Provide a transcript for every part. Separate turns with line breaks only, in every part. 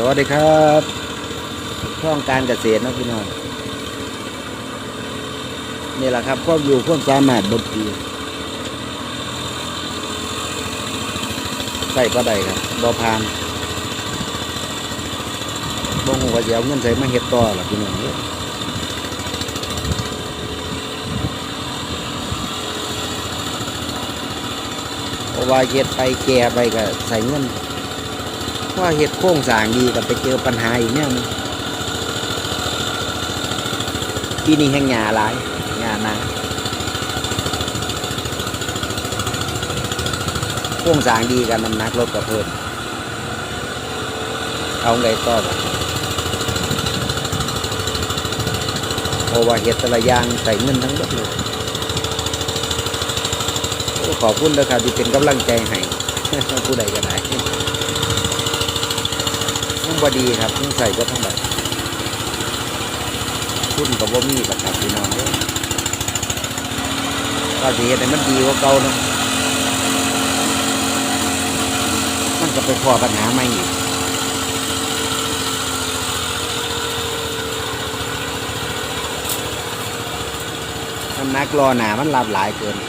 สวัสดีครับช่องการเกษตรนะพี่น้องนี่แหละครับความอยู่ความสามารถบนปีใส่ก็ได้ครับบอพานบ่งว่าจะเอาเงินใส่มาเฮ็ดต่อล่ะพี่น้องเอ้ยเพราะว่าเฮ็ดไปแก่ไปก็ใส่เงิน ว่าเห็ดโค้งสางดีกับไปเจอปัญหาอีกเนี่ยมึงที่นี่แห่งหยาหลายหยานาโค้งสางดีกับน้ำหนักรถกับเพิ่มเอาไงต่อบ่เพราะว่าเห็ดแต่ละอย่างใส่เงินทั้งหมดเลยขอบคุณนะครับที่เป็นกำลังใจให้ผู้ใดก็ได้มัน บดีครับมันใส่ก็ทั้งแบบคุณกับว่ามีประกับพี่น้องเด้อก็สิเห็นให้มันดีกว่าเก่านะมันก็ไปพอปัญหาใหม่อีกน้ำหนักรอหนามันรับหลายเกินไป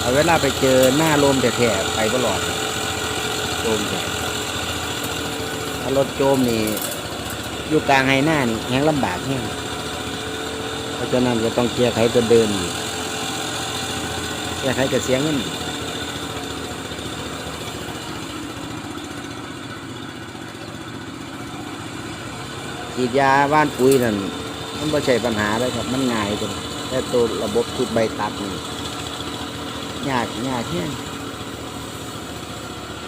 เอาเวลาไปเจอหน้าลมแท้ๆไปตลอด โจมแท้ถ้ารถโจมนี่อยู่กลางไฮหน้านี่แห้งลำบากแห้งเพราะฉะนั้นก็ต้องเกียร์ไขตัวเดินอีกเกียร์ไขกับเสียงเงินอีกฉีดยาว่านปุ๋ยนั่นมันไม่ใช่ปัญหาเลยครับมันง่ายจังแต่ตัวระบบชุดใบตัดนี่ยากยากแห้ง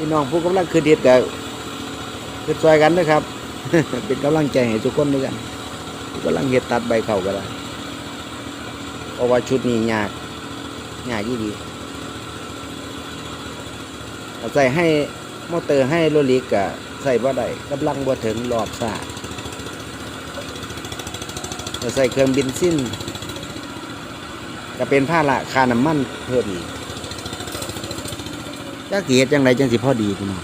พี่น้องผู้กำลังคืนเด็ดกับคือซอยกันนะครับ เป็นกำลังใจให้ทุกคนด้วยกันกำลังเห็ดตัดใบเข่าก็ได้เพราะว่าชุดนี้ยากยากยี่ดีใส่ให้มอเตอร์ให้โรลิกกับใส่บ่ได้กำลังบ่ถึงรอบซ่าใส่เครื่องบินสิ้นก็เป็นผ้าละคาน้ำมันเพิ่มอีก จักสิเฮ็ดจังไดจังสิพอดีพี่น้อง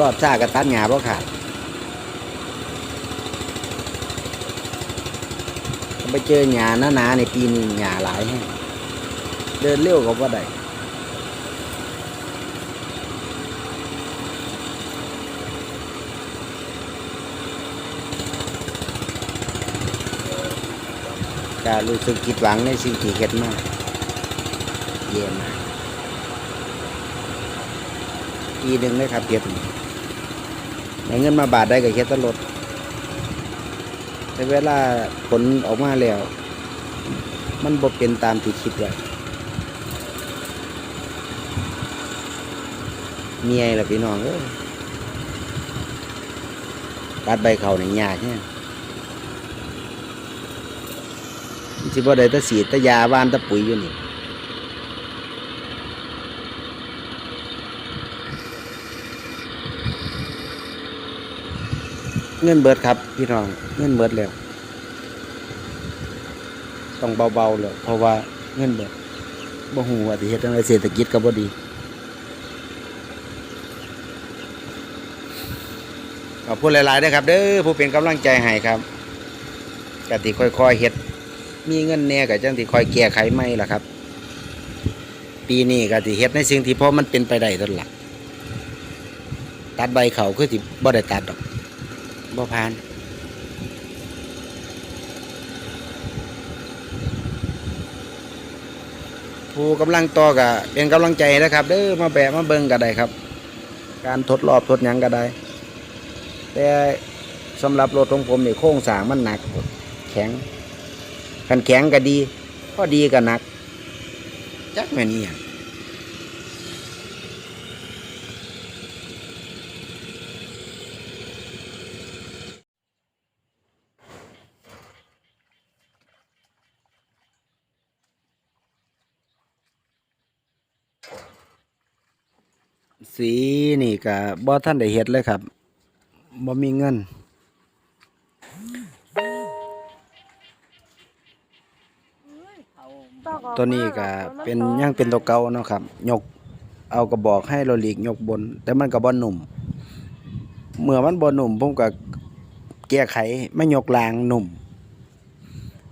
รอบซ่ากับตัดหญ้าบ่ขาดไปเจอหญ้าหนาๆในปีนี้หญ้าหลายแฮงเดินเร็วก็บ่ได้ ก็รู้สึกผิดหวังในสิ่งที่เฮ็ดมาเยี่ยมากปีหนึ่งเลยครับเฮ็ดนี่ได้เงินมาบาทได้ก็เฮ็ดตลดแต่เวลาผลออกมาแล้ว มันบ่เป็นตามที่คิดไว้เมียล่ะพี่น้องเอ้ยตัดใบเขาในยากเนี่ย สิบ่ได้ตะสีตะยาหวานตะปุ๋ยอยู่นี่เงินเบิดครับพี่น้องเงินเบิดแล้วต้องเบาๆเลยเพราะว่าเงินเบิดบ่ฮู้ว่าสิเฮ็ดจังไดเศรษฐกิจก็บ่ดีขอบคุณหลายๆเด้อครับเด้อผู้เป็นกำลังใจให้ครับกติค่อยๆเฮ็ด มีเงินแน่ก็จังที่คอยแก้ไขไม่ล่ะครับ ปีนี้ก็สิเฮ็ดในสิ่งที่พอมันเป็นไปได้ต้นหลักตัดใบเขาคือสิบ่ได้ตัดดอกบ่ผ่านผู้กำลังต่อก็เป็นกำลังใจนะครับเด้อมาแบะมาเบิ่งก็ได้ครับ การทดรอบทดยังก็ได้ แต่สำหรับรถของผมนี่โครงสางมันหนัก แข็ง ขันแข็งก็ดีพอดีก็หนัก จักแม่นอี่ยังสีนี่ก็บ่ท่านได้เฮ็ดเลยครับบ่มีเงิน ตัวนี้ก็เป็นย่างเป็นตัวเก่าเนาะครับ ยกเอากระบอกให้โรลีกยกบน แต่มันก็บ่หนุ่ม เมื่อมันบ่หนุ่มผมก็แก้ไขไม่ยกลางหนุ่ม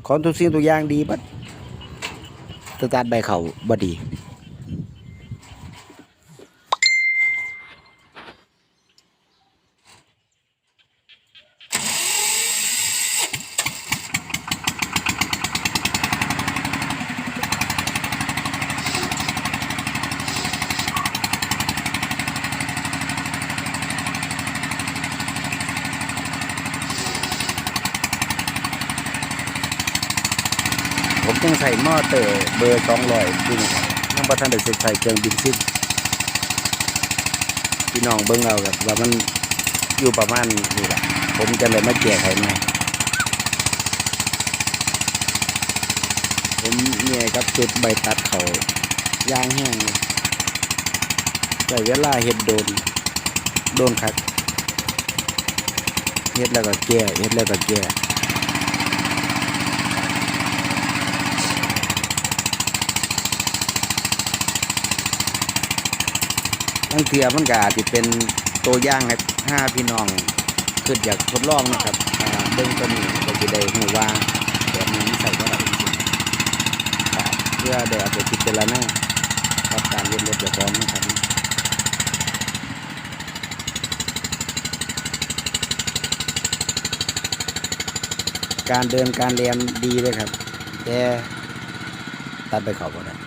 ของทุกสิ่งทุกอย่างดีปัดสตาร์ทใบเขาบดี ยังใส่หม้อเตอร์เบอร์สองร้อยจริงครับยังประทันได้ใส่เครื่องบินสิ้นพี่น้องเบิ่งเอาครับว่ามันอยู่ประมาณนี้แหละผมจะเลยมาแก้ไขใหม่ผมเนี่ยครับจุดใบตัดเขาย่างแห้งใส่เวลาเห็ดโดน โดนคักเฮ็ดแล้วก็แก้เฮ็ดแล้วก็แก้ บางเทือมันก็อาจจะเป็นตัวอย่างให้ห้าพี่น้องขึ้นอยากทดลองนะครับเบื้องต้นก็จะได้หูว่าแบบนี้ใส่ก็ได้จริงเพื่อได้เอาไปพิจารณากับการเรียนรถเดี๋ยวพร้อมนะครับการเดินการเรียนดีเลยครับ แต่ตัดไปเขาบ่ได้